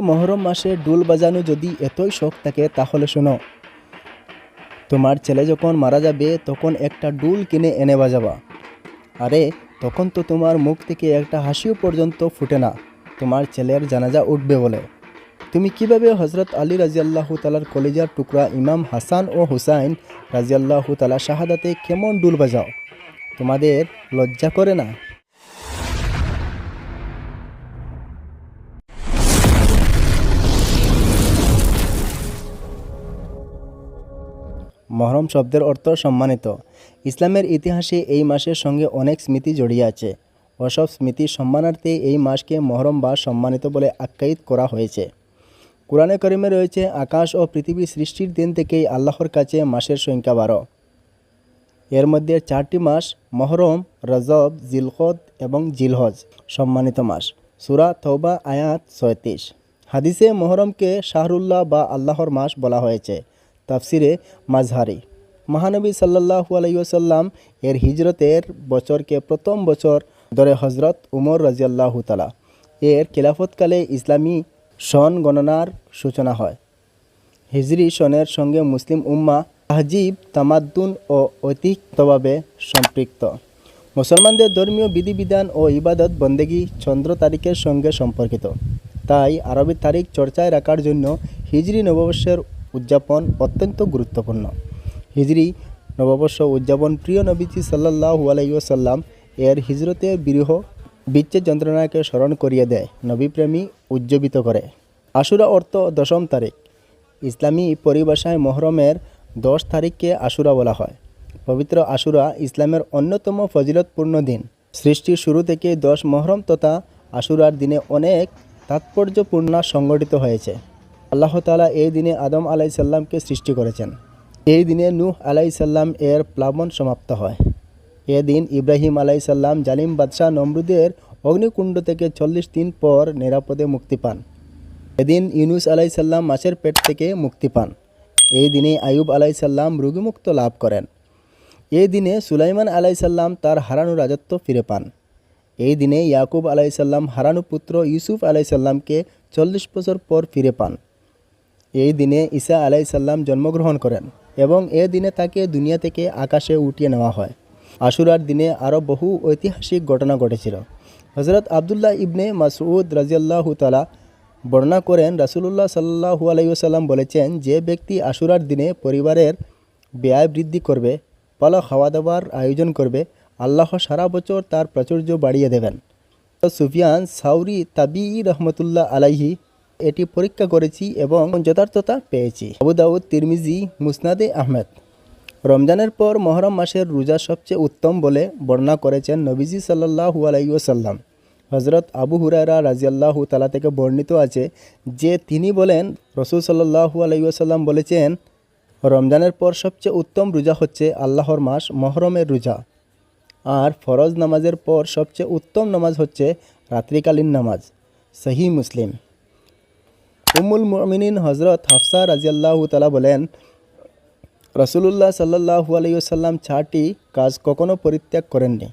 মহরম মাসে ডুল বাজানো যদি এতই শখ থাকে, তাহলে শোনো। তোমার ছেলে যখন মারা যাবে, তখন একটা ডুল কিনে এনে বাজাবা। আরে, তখন তো তোমার মুখ থেকে একটা হাসিও পর্যন্ত ফুটে না। তোমার ছেলের জানাজা উঠবে বলে। তুমি কীভাবে হজরত আলী রাজিয়াল্লাহু তালার কলিজার টুকরা ইমাম হাসান ও হুসাইন রাজিয়াল্লাহু তালা শাহাদাতে কেমন ডুল বাজাও? তোমাদের লজ্জা করে না? মহরম শব্দের অর্থ সম্মানিত। ইসলামের ইতিহাসে এই মাসের সঙ্গে অনেক স্মৃতি জড়িয়ে আছে। ওসব স্মৃতি সম্মানার্থে এই মাসকে মহরম বা সম্মানিত বলে আখ্যায়িত করা হয়েছে। কোরআনে করিমে রয়েছে, আকাশ ও পৃথিবী সৃষ্টির দিন থেকেই আল্লাহর কাছে মাসের সংখ্যা বারো। এর মধ্যে চারটি মাস মহরম, রজব জিলহদ এবং জিলহজ সম্মানিত মাস। সুরা তৌবা আয়াত ছয়ত্রিশ। হাদিসে মহরমকে শাহরুল্লাহ বা আল্লাহর মাস বলা হয়েছে। তাফসিরে মাঝহারি মহানবী সাল্লাহু আলাইসাল্লাম এর হিজরতের বছরকে প্রথম বছর ধরে হজরত উমর রাজিয়াল্লাহু তালা এর খেলাফতকালে ইসলামী সন গণনার সূচনা হয়। হিজরি সনের সঙ্গে মুসলিম উম্মা তাহজিব, তামাদ্দুন ও ঐতিহ্যভাবে সম্পৃক্ত। মুসলমানদের ধর্মীয় বিধিবিধান ও ইবাদত বন্দেগী চন্দ্র তারিখের সঙ্গে সম্পর্কিত। তাই আরবি তারিখ চর্চায় রাখার জন্য হিজরি নববর্ষের উদযাপন অত্যন্ত গুরুত্বপূর্ণ। হিজরি নববর্ষ উদযাপন প্রিয় নবীজি সাল্লাহু আলাইসাল্লাম এর হিজরতের বিরহ বিচ্ছেদ যন্ত্রণাকে স্মরণ করিয়ে দেয়, নবীপ্রেমী উজ্জীবিত করে। আশুরা অর্থ দশম তারিখ। ইসলামী পরিভাষায় মহরমের দশ তারিখকে আশুরা বলা হয়। পবিত্র আশুরা ইসলামের অন্যতম ফজিলতপূর্ণ দিন। সৃষ্টির শুরু থেকে দশ মহরম তথা আশুরার দিনে অনেক তাৎপর্যপূর্ণ সংগঠিত হয়েছে। আল্লাহ তালা এই দিনে আদম আলাইসাল্লামকে সৃষ্টি করেছেন। এই দিনে নূহ আলাইসাল্লাম এর প্লাবন সমাপ্ত হয়। এদিন ইব্রাহিম আলাইসাল্লাম জালিম বাদশাহ নমরুদের অগ্নিকুণ্ড থেকে চল্লিশ দিন পর নিরাপদে মুক্তি পান। এদিন ইউনুস আলাইসাল্লাম মাছের পেট থেকে মুক্তি পান। এই দিনে আয়ুব আলাইসাল্লাম রোগীমুক্ত লাভ করেন। এই দিনে সুলাইমান আলাইসাল্লাম তার হারানো রাজত্ব ফিরে পান। এই দিনে ইয়াকুব আলাইসাল্লাম হারানো পুত্র ইউসুফ আলাইসাল্লামকে চল্লিশ বছর পর ফিরে পান। এই দিনে ঈসা আলাইসাল্লাম জন্মগ্রহণ করেন এবং এ দিনে তাকে দুনিয়া থেকে আকাশে উঠিয়ে নেওয়া হয়। আশুরার দিনে আরও বহু ঐতিহাসিক ঘটনা ঘটেছিল। হজরত আবদুল্লাহ ইবনে মাসউদ রাজিয়াল্লাহু তালা বর্ণনা করেন, রাসুলুল্লাহ সাল্লাহু আলাইসাল্লাম বলেছেন, যে ব্যক্তি আশুরার দিনে পরিবারের ব্যয় বৃদ্ধি করবে ভালো খাওয়া দাওয়ার আয়োজন করবে, আল্লাহ সারা বছর তার প্রাচুর্য বাড়িয়ে দেবেন। সুফিয়ান সাউরি তাবি রহমতুল্লাহ আলাইহি এটি পরীক্ষা করেছি এবং যথার্থতা পেয়েছি। আবু দাউদ, তিরমিজি, মুসনাদে আহমেদ। রমজানের পর মহরম মাসের রোজা সবচেয়ে উত্তম বলে বর্ণনা করেছেন নবীজি সাল্লাহু আলাইসাল্লাম হজরত আবু হুরারা রাজিয়াল্লাহু তালা থেকে বর্ণিত আছে যে তিনি বলেন, রসুল সাল্লাহু আলাইসাল্লাম বলেছেন, রমজানের পর সবচেয়ে উত্তম রোজা হচ্ছে আল্লাহর মাস মহরমের রোজা। আর ফরজ নামাজের পর সবচেয়ে উত্তম নামাজ হচ্ছে রাত্রিকালীন নামাজ। সহি মুসলিম। উম্মুল মমিনিন হজরত হাফসা রাজিয়াল্লাহু তালা বলেন, রসুলুল্লাহ সাল্লাহু আলাইসাল্লাম চারটি কাজ কখনো পরিত্যাগ করেননি।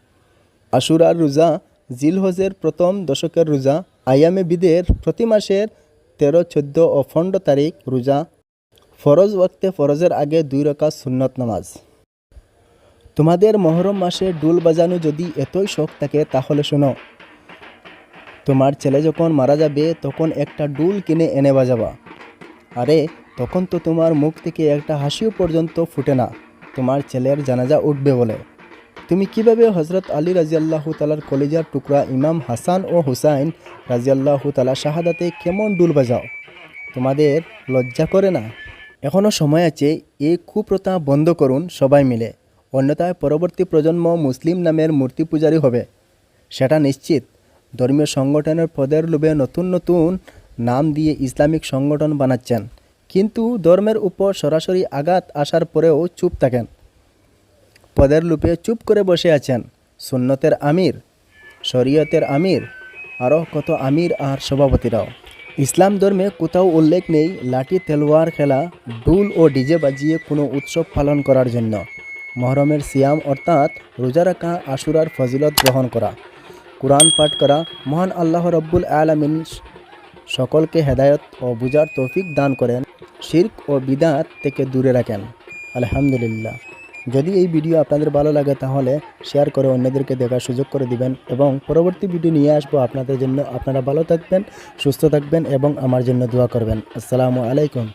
আশুরার রোজা, জিলহজের প্রথম দশকের রোজা, আয়ামে বিদের প্রতি মাসের তেরো, চোদ্দ ও পনেরো তারিখ রোজা, ফরজ ওয়াক্তে ফরজের আগে দুই রকা সুন্নত নামাজ। তোমাদের মহরম মাসে ডুল বাজানো যদি এতই শখ থাকে তাহলে শোনো তোমার ছেলে যখন মারা যাবে, তখন একটা ডুল কিনে এনে বাজাবা। আরে, তখন তো তোমার মুখ থেকে একটা হাসিও পর্যন্ত ফুটে না। তোমার ছেলের জানাজা উঠবে বলে। তুমি কীভাবে হজরত আলী রাজিয়াল্লাহু তালার কলিজার টুকরা ইমাম হাসান ও হুসাইন রাজিয়াল্লাহু তালা শাহাদাতে কেমন ডুল বাজাও? তোমাদের লজ্জা করে না? এখনও সময় আছে, এই কুপ্রথা বন্ধ করুন সবাই মিলে। অন্যথায় পরবর্তী প্রজন্ম মুসলিম নামের মূর্তি পূজারী হবে। সেটা নিশ্চিত। ধর্মীয় সংগঠনের পদের লোভে নতুন নতুন নাম দিয়ে ইসলামিক সংগঠন বানাচ্ছেন। কিন্তু ধর্মের উপর সরাসরি আঘাত আসার পরেও চুপ থাকেন। পদের লোপে চুপ করে বসে আছেন সুন্নতের আমির, শরীয়তের আমির আরও কত আমির আর সভাপতিরাও। ইসলাম ধর্মে কোথাও উল্লেখ নেই লাঠি, তেলোয়ার, খেলা ডুল ও ডিজে বাজিয়ে কোনো উৎসব পালন করার জন্য। মহরমের সিয়াম অর্থাৎ রোজা রাখা, আশুরার ফজিলত গ্রহণ করা। কোরআন পাঠ করা মহান আল্লাহ রব্বুল আলমিন সকলকে হেদায়ত ও বুজার তৌফিক দান করেন, শির্ক ও বিদাত থেকে দূরে রাখেন। আলহামদুলিল্লাহ। যদি এই ভিডিও আপনাদের ভালো লাগে তাহলে শেয়ার করে অন্যদেরকে দেখার সুযোগ করে দিবেন এবং পরবর্তী ভিডিও নিয়ে আসব আপনাদের জন্য। আপনারা ভালো থাকবেন, সুস্থ থাকবেন এবং আমার জন্য দোয়া করবেন। আসসালামু আলাইকুম।